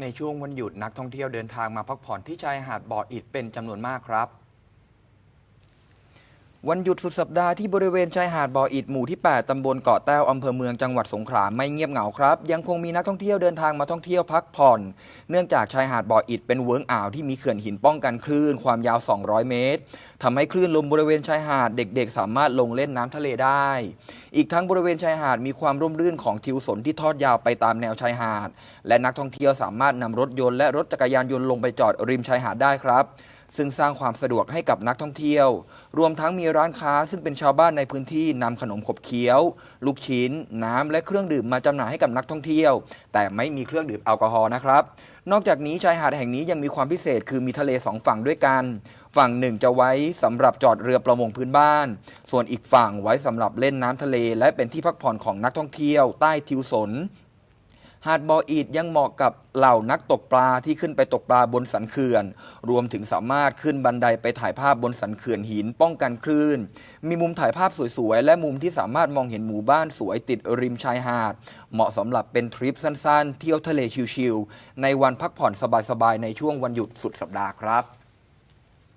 ในช่วงวันหยุดนักท่องเที่ยวเดินทางมาพักผ่อนที่ชายหาดบ่ออิฐเป็นจำนวนมากครับ วันหยุดสุดสัปดาห์ที่บริเวณชายหาดบ่ออิฐหมู่ที่ 8 ตำบลเกาะแต้ว อำเภอเมืองจังหวัดสงขลาไม่เงียบเหงาครับ ยังคงมีนักท่องเที่ยวเดินทางมาท่องเที่ยวพักผ่อน เนื่องจากชายหาดบ่ออิฐเป็นเวิ้งอ่าวที่มีเขื่อนหินป้องกันคลื่นความยาว 200 เมตรทำให้คลื่นลมบริเวณชายหาดเด็ก ๆ สามารถลงเล่นน้ำทะเลได้อีกทั้งบริเวณชายหาดมีความร่มรื่นของทิวสนที่ทอดยาวไปตามแนวชายหาด และนักท่องเที่ยวสามารถนำรถยนต์และรถจักรยานยนต์ลงไปจอดริมชายหาดได้ครับ ซึ่งสร้างความสะดวกให้กับนักท่องเที่ยว รวมทั้งมีร้านค้าซึ่งเป็นชาวบ้านในพื้นที่นำขนมขบเคี้ยว ลูกชิ้น น้ำและเครื่องดื่มมาจำหน่ายให้กับนักท่องเที่ยว แต่ไม่มีเครื่องดื่มแอลกอฮอล์นะครับ นอกจากนี้ชายหาดแห่งนี้ยังมีความพิเศษคือมีทะเลสองฝั่งด้วยกันฝั่งหนึ่งจะไว้สำหรับจอดเรือประมงพื้นบ้าน ส่วนอีกฝั่งไว้สำหรับเล่นน้ำทะเล และเป็นที่พักผ่อนของนักท่องเที่ยว ใต้ทิวสนหาดบออีดยังเหมาะกับเหล่านักตกปลาที่ขึ้นไปตกปลาบนสันเขื่อน รวมถึงสามารถขึ้นบันไดไปถ่ายภาพบนสันเขื่อนหินป้องกันคลื่น มีมุมถ่ายภาพสวยๆ และมุมที่สามารถมองเห็นหมู่บ้านสวยติดริมชายหาด เหมาะสำหรับเป็นทริปสั้นๆ เที่ยวทะเลชิลๆ ในวันพักผ่อนสบายๆ ในช่วงวันหยุดสุดสัปดาห์ครับ